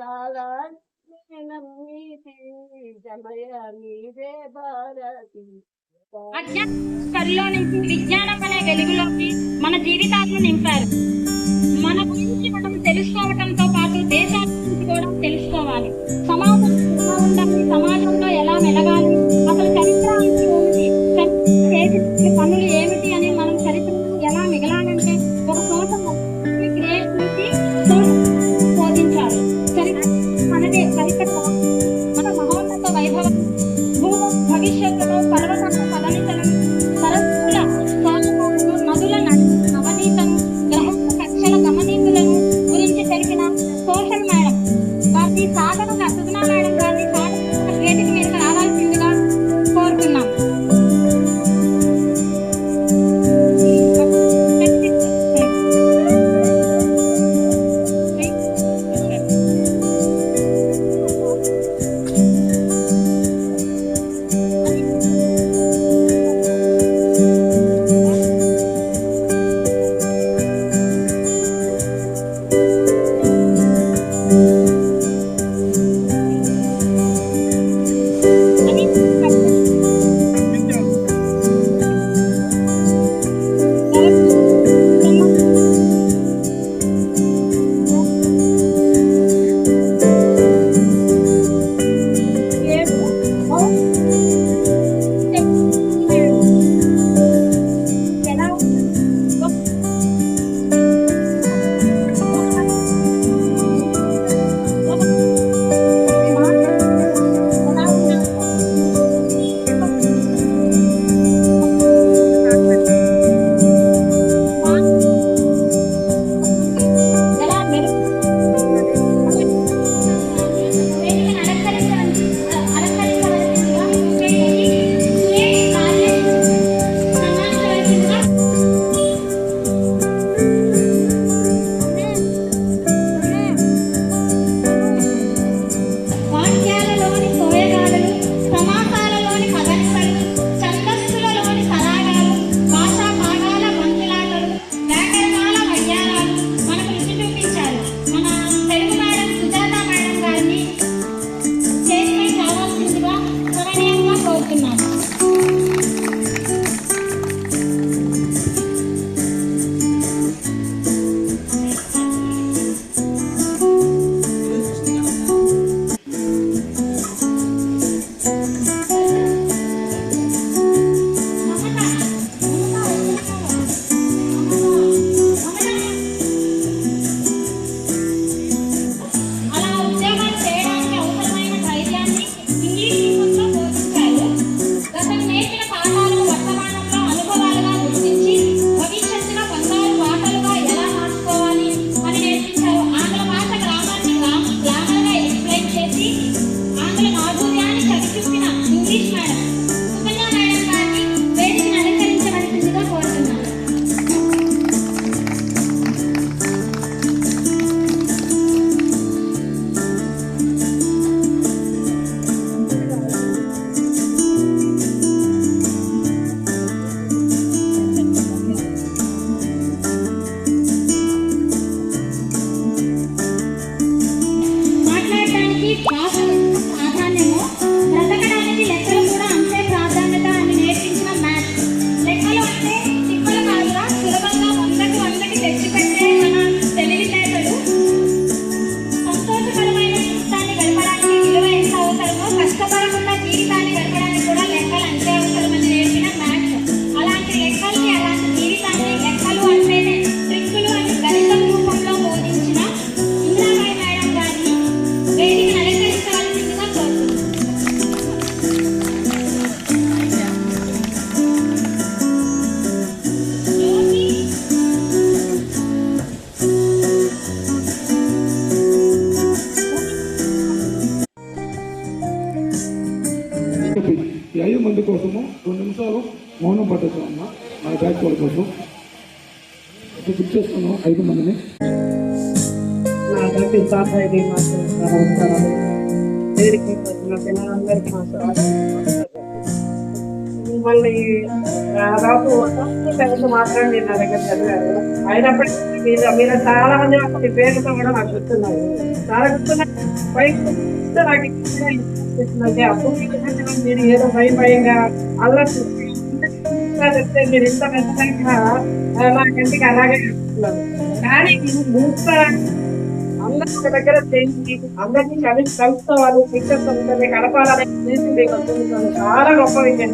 చాలా భారతి. అజ్ఞాన కరిలో నుంచి విజ్ఞానం అనే వెలుగులోకి మన జీవితాలను నింపారు. ఇది తాగడం నా తరఫు మాకు నమస్కారాలు వేదిక వచ్చిన పిల్లలందరికీ మా మిమ్మల్ని దాదాపు తెలుసు మాత్రం నేను నా దగ్గర చదివారు అయినప్పటికీ మీరు మీరు చాలా మంది నాకు మీ పేరుతో కూడా నాకు గుర్తున్నాయి చాలా గుర్తున్నాయి పైకి నాకు అనిపిస్తుందంటే అప్పుడు మీరు ఏదో భయం భయంగా అలా చెప్తే మీరు ఇంత ఖచ్చితంగా నాకంటికి అలాగే చెప్తున్నారు కానీ ఇంత అందరూ దగ్గర చేసి అందరినీ కలిసి కలుసుకోవాలి కలపాలని చేసి మీకు వస్తుంది చాలా గొప్ప విషయం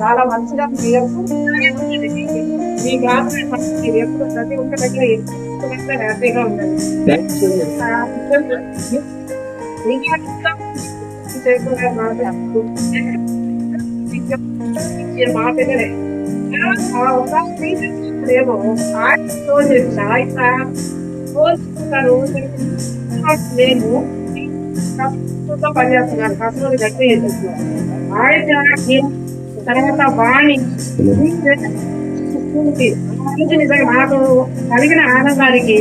చాలా మంచిగా మీ మీరు ఎప్పుడు ప్రతి ఒక్క దగ్గర హ్యాపీగా ఉండండి. ఆ ఒక ఏమో ఆయన రోజు ఆయన కోరుకుంటారు నేను కష్టంతో పనిచేస్తున్నాను కష్టం గట్టి చేసేస్తున్నాను ఆయన తర్వాత వాణి నిజంగా నాకు కలిగిన ఆనందానికి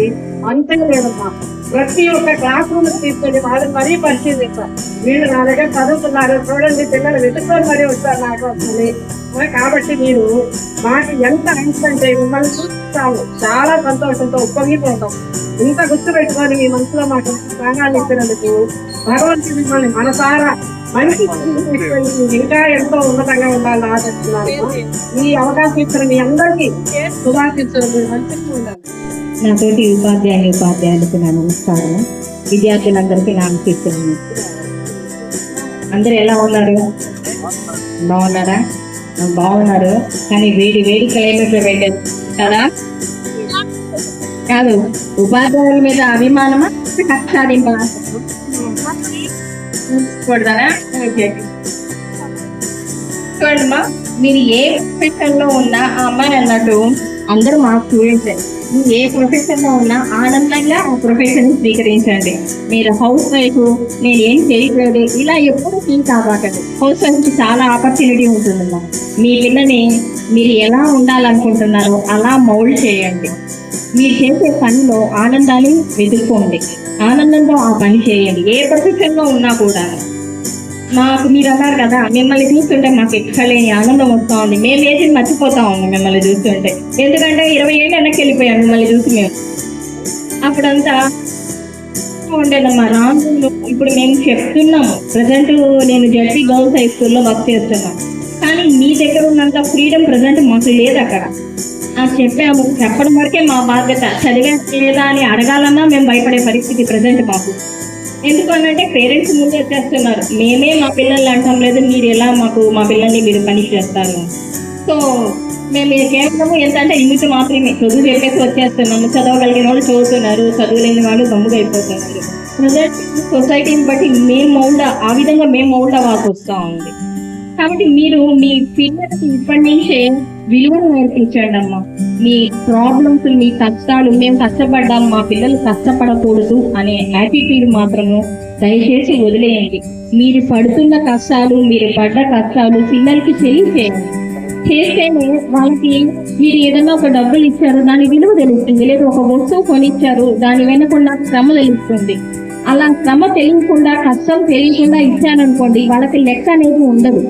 అంతే లేదమ్మా ప్రతి ఒక్క క్లాస్ రూమ్ తీసుకెళ్ళి వాళ్ళు మరీ పరిచయం చేస్తారు వీళ్ళు నా దగ్గర చదువుతున్నారు చూడండి పిల్లలు వెతుక్కొని మరీ వస్తారు నాకు వస్తుంది కాబట్టి మీరు మాకు ఎంత అంటే మిమ్మల్ని చూస్తాము చాలా సంతోషంతో ఉప్పగిపోతాం ఇంకా గుర్తుపెట్టుకొని మీ మనసులో మాకు ప్రాణాలు ఇచ్చినందుకు భగవంతుడు మిమ్మల్ని మనసారా మనిషి ఇంకా ఎంతో ఉన్నతంగా ఉండాలని ఆశిస్తున్నాను. ఈ అవకాశం ఇచ్చిన మీ అందరికీ శుభాశించడం మీరు మంచిగా ఉండాలి నా తోటి ఉపాధ్యాయుని ఉపాధ్యాయులకు నా నమస్కారం. విద్యార్థులందరికీ నా నమస్కారం అందరూ ఎలా ఉన్నారు? బాగున్నారా? బాగున్నారు. కానీ వేడి వేడి క్లైమేట్లో పెట్టారు కదా కాదు. ఉపాధ్యాయుల మీద అభిమానమా? కష్టాడింపా చూడదానా ఓకే. చూడమ్మా మీరు ఏ ప్రొఫెషన్లో ఉన్నా ఆ అమ్మాయి అన్నట్టు అందరూ మా స్టూడెంట్స్ ఏ. ప్రొఫెషన్లో ఉన్నా ఆనందంగా ఆ ప్రొఫెషన్ స్వీకరించండి. మీరు హౌస్ వైఫ్ నేను ఏం చేయట్లేదు ఇలా ఎప్పుడు ఫీల్ కాబాకండి హౌస్ వైఫ్కి చాలా ఆపర్చునిటీ ఉంటుందమ్మా. మీ పిల్లని మీరు ఎలా ఉండాలనుకుంటున్నారో అలా మౌల్డ్ చేయండి. మీరు చేసే పనిలో ఆనందాన్ని వెతుక్కోండి. ఆనందంతో ఆ పని చేయండి. ఏ ప్రొఫెషన్లో ఉన్నా కూడా. మాకు మీరు అన్నారు కదా మిమ్మల్ని చూస్తుంటే మాకు ఎక్కలేని ఆనందం వస్తూ ఉంది మేము ఏది మర్చిపోతా ఉన్నాం మిమ్మల్ని చూస్తుంటే. ఎందుకంటే ఇరవై ఏళ్ళు వెనక్కి వెళ్ళిపోయాం మిమ్మల్ని చూసి మేము. అప్పుడంతా ఉండేదమ్మా రాములు ఇప్పుడు మేము చెప్తున్నాము ప్రజెంట్ నేను జడ్పీ గర్ల్స్ హై స్కూల్లో వర్క్ చేస్తున్నాను. కానీ మీ దగ్గర ఉన్నంత ఫ్రీడమ్ ప్రజెంట్ మాకు లేదు అక్కడ. నాకు చెప్పాము. చెప్పడం వరకే మా బాధ్యత చదివే లేదా అని అడగాలన్నా మేము భయపడే పరిస్థితి ప్రజెంట్ మాకు. ఎందుకనంటే పేరెంట్స్ ముందు వచ్చేస్తున్నారు. మేమే మా పిల్లల్ని అంటాం లేదు మీరు ఎలా మాకు మా పిల్లల్ని మీరు పని చేస్తారు? సో మేము ఇది కేవలం ఏంటంటే ఇంగ్లీష్ మాత్రమే. చదువు చెప్పేసి వచ్చేస్తున్నాము. చదవగలిగిన వాళ్ళు చదువుతున్నారు. చదువులేని వాళ్ళు దమ్ముగా అయిపోతున్నారు ప్రజెంట్ సొసైటీని బట్టి మేము మౌల్డ్ ఆ విధంగా మేము మౌల్డ్ అవ్వాల్సి వస్తూ ఉంది. కాబట్టి మీరు మీ పిల్లలకి ఇప్పటి నుంచే విలువను నేర్పించండి అమ్మా. మీ ప్రాబ్లమ్స్ మీ కష్టాలు మేము కష్టపడ్డాం మా పిల్లలు కష్టపడకూడదు అనే యాటిట్యూడ్ మాత్రము దయచేసి వదిలేయండి. మీరు పడుతున్న కష్టాలు మీరు పడ్డ కష్టాలు పిల్లలకి తెలియచేయండి. చేస్తేనే వాళ్ళకి మీరు ఏదైనా ఒక డబ్బులు ఇచ్చారు దాని విలువ తెలుస్తుంది. లేదా ఒక వస్తువు కొనిచ్చారు దాని వెనకుండా శ్రమ తెలుస్తుంది. అలా శ్రమ తెలియకుండా కష్టం తెలియకుండా ఇచ్చాననుకోండి వాళ్ళకి లెక్క అనేది ఉండదు.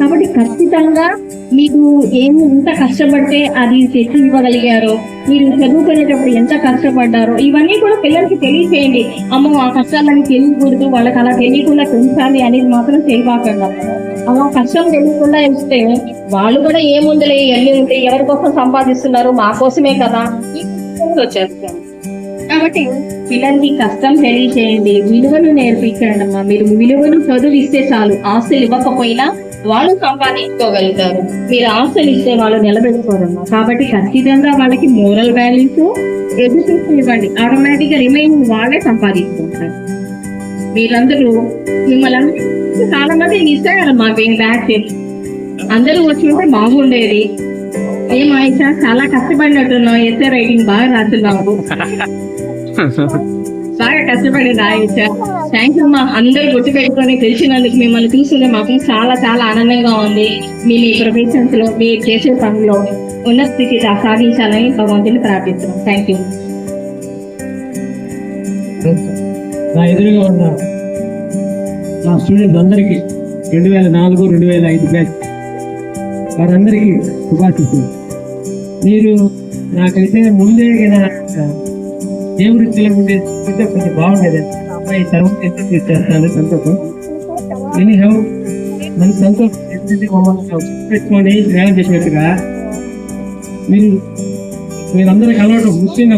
కాబట్టి ఖచ్చితంగా మీకు ఏమి ఎంత కష్టపడితే అది తెచ్చి ఇవ్వగలిగారో మీరు చదువుకునేటప్పుడు ఎంత కష్టపడ్డారో ఇవన్నీ కూడా పిల్లలకి తెలియచేయండి. అమ్మో ఆ కష్టాలని తెలియకూడదు వాళ్ళకి అలా తెలియకుండా పెంచాలి అనేది మాత్రం చేయబాకండి అలా కష్టం తెలియకుండా ఇస్తే వాళ్ళు కూడా ఏముందిలే ఎన్ని ఉంటే ఎవరి కోసం సంపాదిస్తున్నారు? మా కోసమే కదా. వచ్చేస్తాను కాబట్టి పిల్లలకి కష్టం తెలియచేయండి. విలువను నేర్పించండి అమ్మా మీరు విలువను చదువు ఇస్తే చాలు. ఆస్తులు ఇవ్వకపోయినా వాళ్ళు సంపాదించుకోగలుగుతారు. మీరు ఆస్తులు ఇస్తే వాళ్ళు నిలబెట్టుకోరమ్మా. కాబట్టి ఖచ్చితంగా వాళ్ళకి మోరల్ వాల్యూస్ ఎడ్యుకేషన్ ఇవ్వండి. ఆటోమేటిక్గా రిమైనింగ్ వాళ్ళే సంపాదించుకుంటారు. మీరందరూ మిమ్మల్ని చాలా మంది ఇస్తారమ్మా బ్యాక్ అందరూ వచ్చి ఉంటే బాగుండేది ఏం ఆయిషా చాలా కష్టపడినట్టున్నావు. ఎస్ఏ రైటింగ్ బాగా రాస్తున్నావు బాగా కష్టపడి రాయించా. థ్యాంక్ యూ మా అందరు గుర్తు పెట్టుకొని తెలిసినందుకు మిమ్మల్ని చూస్తుంటే మాకు చాలా చాలా ఆనందంగా ఉంది. మీ మీ ప్రొఫెషన్స్లో మీరు చేసే పనిలో ఉన్నత స్థితి సాధించాలని భగవంతుని ప్రార్థిస్తున్నాం. థ్యాంక్ యూ నా ఎదురుగా ఉన్న నా స్టూడెంట్స్ అందరికీ రెండు వేల నాలుగు రెండు వేల ఐదు బ్యాచ్ వారందరికీ శుభాశిస్తులు మీరు నాకైతే ముందే కదా ఏ వృత్తిలో ఉండే ఉంటే కొంచెం బాగుండేది. అమ్మాయి తర్వాత ఎంత చేస్తాను సంతోషం. ఎనీ హౌ మన సంతోషం మమ్మల్ని పెట్టుకొని ప్రయాణం చేసినట్టుగా మీరు మీరందరూ కలవడం ముఖ్యంగా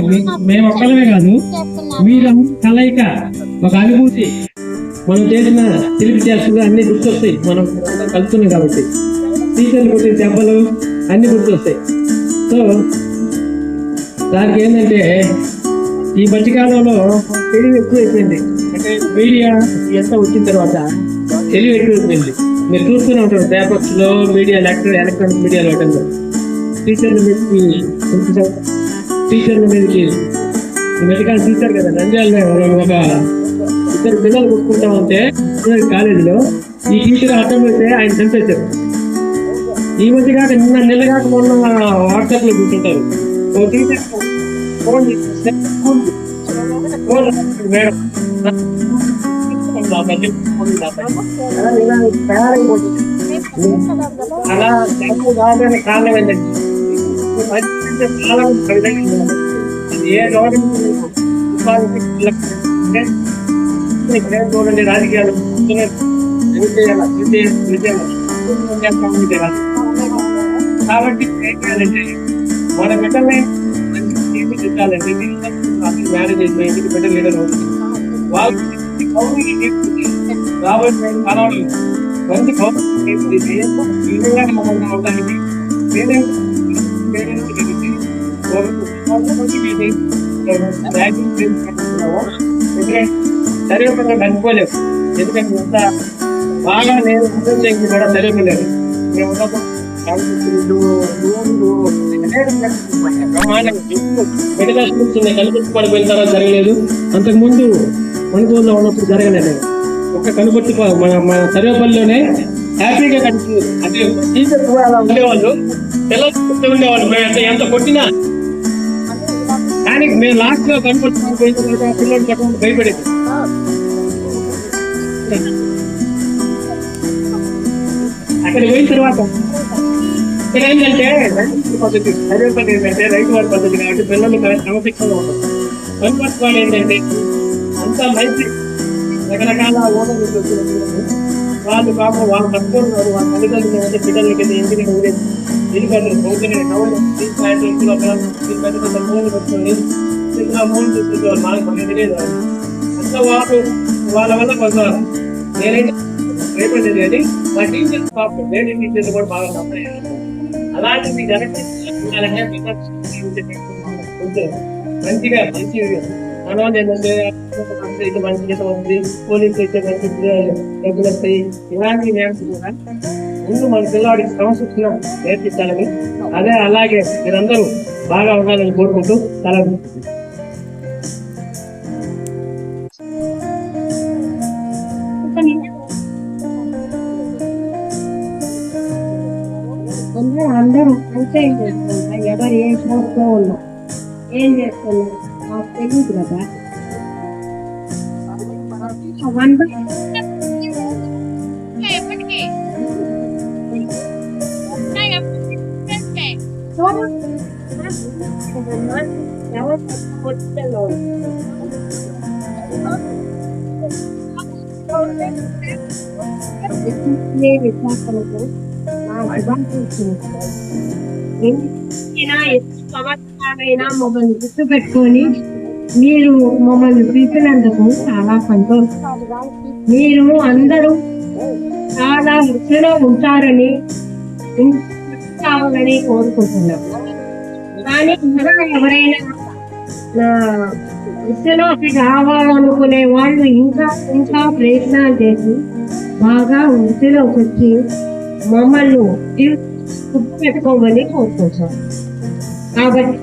మేము ఒక్కలమే కాదు మీరు కలయిక ఒక అనుభూతి. మనం చేసిన తెలిపి చేస్తున్న అన్ని గుర్తొస్తాయి. మనం కలుస్తున్నాం కాబట్టి. టీచర్లు కొట్టిన దెబ్బలు అన్ని గుర్తొస్తాయి సో దానికి ఏంటంటే ఈ మధ్యకాలంలో తెలివి ఎక్కువైపోయింది. అంటే మీడియా ఎంత వచ్చిన తర్వాత తెలివి ఎక్కువైపోయింది. మీరు చూస్తూనే ఉంటారు పేపర్స్లో మీడియా ఎలక్ట్రానిక్ ఎలక్ట్రానిక్ మీడియాలో ఉంటుంది టీచర్ల మీదకి టీచర్ల మీదకి. మెడికల్ టీచర్ కదా నంద్యాలలో ఒక ఇద్దరు పిల్లలు కొట్టుకుంటా ఉంటే కాలేజీలో ఈ టీచర్ అర్థం పెడితే ఆయన చంపేశారు. ఈ మధ్య కాక నిన్న నెల కాక మొన్న వాట్సాప్లో కూర్చుంటారు ఓ టీచర్ ఫోన్ చేస్తే ఫోన్ ఫోన్ మేడం. అలా ఇలా తయారైపోతుంది అలా డబ్బు కాదని కారణం ఏంటంటే అంటే చాలా విధంగా ఉండాలి. అది ఏ గవర్నమెంట్ ఉపాధి అంటే ఇక్కడ ఏం చూడండి రాజకీయాలు కాబట్టి ఏం చేయాలంటే మన బిడ్డల్ని మంచి తీర్చిదిద్దాలంటే అసలు మ్యారేజ్ చేసిన ఇంటికి బిడ్డ లీడర్ అవుతుంది వాళ్ళు కౌన్సిలింగ్ తీసుకుంది రాబోయే కాలంలో మంచి కౌన్సిలింగ్ తీసుకుంది ఈ మనం అవడానికి పేరెంట్స్ పేరెంట్స్ కలిసి సరిగ్గా కనుక్కోలేము. ఎందుకంటే ఇంత బాగా నేను సరిపోలేదు కూడా సరిగ్గా మేము ఉన్నప్పుడు మెడికల్ స్కూల్స్ ఉన్నాయి పడిపోయిన తర్వాత జరగలేదు. అంతకు ముందు మణిపూర్లో ఉన్నప్పుడు జరగలేదు. ఒక కనుపర్తి మన మన సర్వేపల్లిలోనే హ్యాపీగా కనిపించింది. అంటే టీచర్ కూడా అలా ఉండేవాళ్ళు. పిల్లలు ఉండేవాళ్ళు. మేము ఎంత కొట్టినా మేము లాస్ట్లో కనుపర్తి తర్వాత పిల్లలు కట్టుకుంటూ భయపడేది. అక్కడ పోయిన తర్వాత ఇక్కడ ఏంటంటే రైతు పద్ధతి ఏంటంటే రైతు వారి పద్ధతి కాబట్టి పిల్లలు క్రమశిక్షణ ఉంటారు కనుపర్తి వాళ్ళు ఏంటంటే అంతా మంచి రకరకాల ఓనర్లు వాళ్ళు పాపం వాళ్ళు పట్టుకున్నారు వాళ్ళ తల్లిదండ్రులు అంటే పిల్లలకి ఇంటికి ఊరే ఎందుకంటే పోతున్న నవ్వులు ఇంట్లో పెద్ద ఫోన్లు పెట్టుకొని చిన్న ఫోన్ చూసుకుంటారు మనకు మనకి తెలియదు అంతా వాళ్ళు వాళ్ళ వల్ల కొంత నేనైతే రేపటి కానీ మా టీచర్స్ పాపం లేడీ టీచర్లు కూడా బాగా నమ్మలేదు అలాంటి మీ జనకి ఉండాలంటే విపక్ష కొంచెం మంచిగా మంచి మన వాళ్ళు ఏంటంటే ఇది మంచి జీతం ఉంది పోలీసు అయితే మంచి డబ్బులు వస్తాయి ఇలాంటి నేర్చు కూడా ముందు మన పిల్లవాడికి క్రమశిక్షణ నేర్పించాలని అదే అలాగే మీరందరూ బాగా ఉండాలని కోరుకుంటూ చాలా అందరూ అందరూ అంతే చేస్తున్నారు? ఎవరు ఏం చూస్తూ ఉన్నారు ఏం చేస్తున్నారు? మాకు తెలియదు కదా. వన్ బై ఎప్పటికీ ఎన్ని సంవత్సరాలైనా మమ్మల్ని గుర్తు పెట్టుకొని మీరు మమ్మల్ని పిలిచినందుకు చాలా సంతోషం మీరు అందరూ చాలా వృత్తిలో ఉంటారని కావాలని కోరుకుంటున్నాం. కానీ ఇంకా ఎవరైనా నా రావాలనుకునే వాళ్ళు ఇంకా ఇంకా ప్రయత్నాలు చేసి బాగా వృత్తిలోకి వచ్చి మమ్మల్ని గుర్తు పెట్టుకోమని కోరుకుంటున్నాం కాబట్టి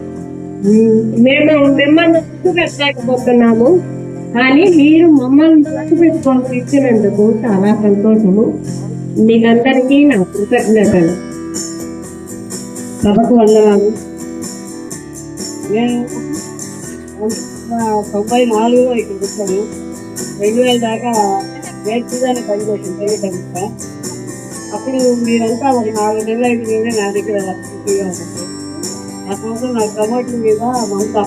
మేము మిమ్మల్ని గుర్తు పెట్టలేకపోతున్నాము కానీ మీరు మమ్మల్ని గుర్తు పెట్టుకొని ఇచ్చినందుకు చాలా సంతోషము. మీకందరికీ నా కృతజ్ఞతలు. సభకు వందనాలు నేను తొంభై నాలుగులో ఇక్కడ వచ్చాను రెండు వేల దాకా నేర్చుదాన్ని పనిచేసింది తెలియక అప్పుడు మీరంతా ఒక నాలుగు నెలలు ఐదు నెలలు నా దగ్గర ఫ్రీగా ఉంటుంది ఆ సంవత్సరం నా ప్రమోషన్ మీద మంతా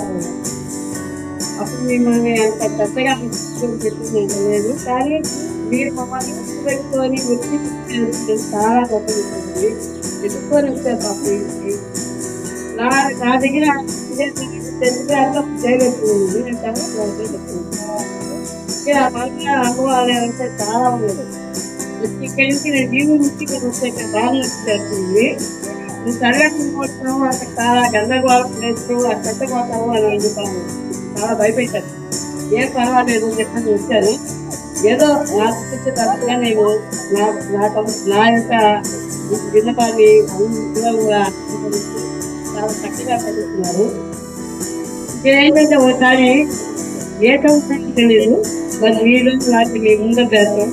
అప్పుడు మిమ్మల్ని అంత పెద్దగా తీసుకొని చెప్పింది లేదు కానీ మీరు మమ్మల్ని గుర్తు పెట్టుకొని వచ్చి చేస్తున్నారు చాలా గొప్ప ఉంటుంది ఎదుర్కొని వచ్చారు పాపం నా నా దగ్గర తెలిసి అంతా చేయగలుగుతుంది నేను తర్వాత ఇక మళ్ళీ అనుభవాలు అంటే చాలా ఉండదు ఇక్కడి నుంచి నేను జీవి నుంచి ఇక్కడ వస్తే ఇక్కడ నువ్వు తరగతి పోతున్నావు అక్కడ చాలా గందరగోళం ప్లేస్ అక్కడ పెట్టబోతావు అని అనుకుంటాను చాలా భయపెట్టాను ఏం పర్వాలేదు అని చెప్పని వచ్చాను ఏదో నాకు ఇచ్చే తరచుగా నేను నా నా నా యొక్క విన్నపాన్ని అందరూ కూడా అంగీకరించి చాలా చక్కగా చదువుతున్నారు. ఇంకేంటంటే ఒకసారి ఏ కంపెనీ తెలియదు మరి వీళ్ళు లాంటి మీ ముందు చేస్తాం.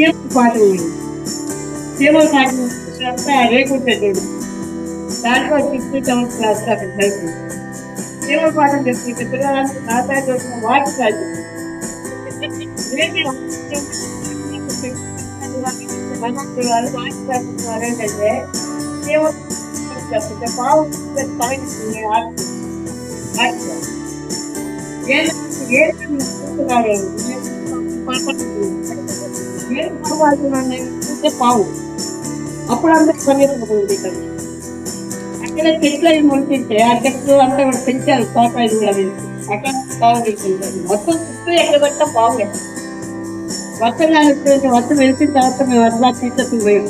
tempo para mim. Pelo nariz, já parei com o pedido. Dá-lhe uma pesquisa no prazo da vida. Pelo nariz, já parei com o pedido. Dá-lhe uma pesquisa no prazo da vida. Eu não sei se você está aqui. Eu não sei se você está aqui. Eu não sei se você está aqui. Eu não sei se você está aqui. Eu não sei se você está aqui. Eu não sei se você está aqui. Eu não sei se você está aqui. Eu não sei se você está aqui. Eu não sei se você está aqui. Eu não sei se você está aqui. చెప్తే పావు చూస్తే పావు. అప్పుడు అందరికి పరిగెత్తుకుంటుంది ఇక్కడ అక్కడ చెట్లు మొలిపించే మొలిపింటే ఆ చెట్లు అంతా కూడా పెంచారు తోకాయలు కూడా వేసి. అక్కడ పావు వెళ్తుంటారు మొత్తం చుట్టూ ఎక్కడ పెట్టా పావు వర్షం కానీ వర్షం వెలిసిన తర్వాత మేము అట్లా తీసుకుపోయాం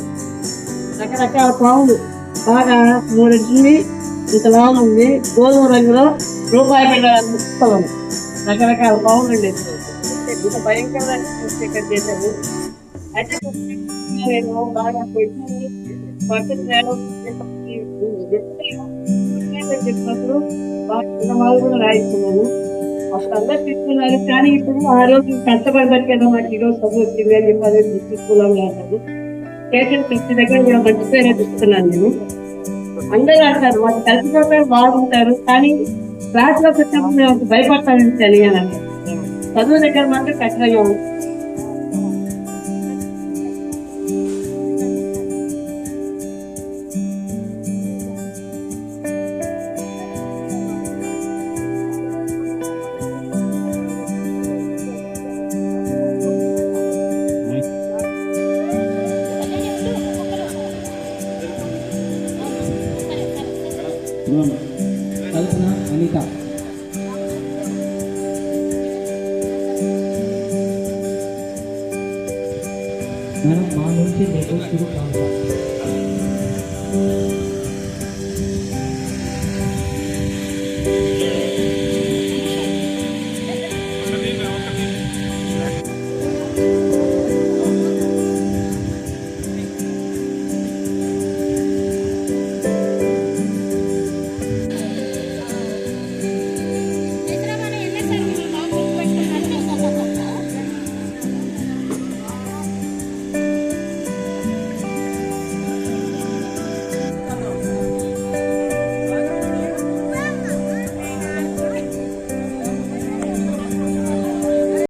రకరకాల పావులు. బాగా మూడు ఉంది ఇంత ఉంది. గోధుమ రంగులో రూపాయి బిళ్ళ పుస్తకం. రకరకాల పావులు ఉండేది భయంకరంగా భయంకరమైన చూస్తే ఇక్కడ చేశారు. అయితే నేను బాగా పెట్టి పక్కన నేను చెప్పినప్పుడు బాగా చిన్నవాళ్ళు కూడా అందరు తీసుకున్నారు కానీ ఇప్పుడు ఆ రోజు కష్టపడి బతికేదో మాకు ఈరోజు చదువు వచ్చింది అని చెప్పి అదే తీసుకున్నాం అంటారు దగ్గర కూడా మంచి పేరే చూస్తున్నాను నేను. అందరూ అంటారు వాళ్ళు కలిసిపోతే బాగుంటారు కానీ క్లాస్లోకి వచ్చినప్పుడు భయపడతాను భయపడతామని చదువు దగ్గర మాత్రం కష్టంగా ఉంటుంది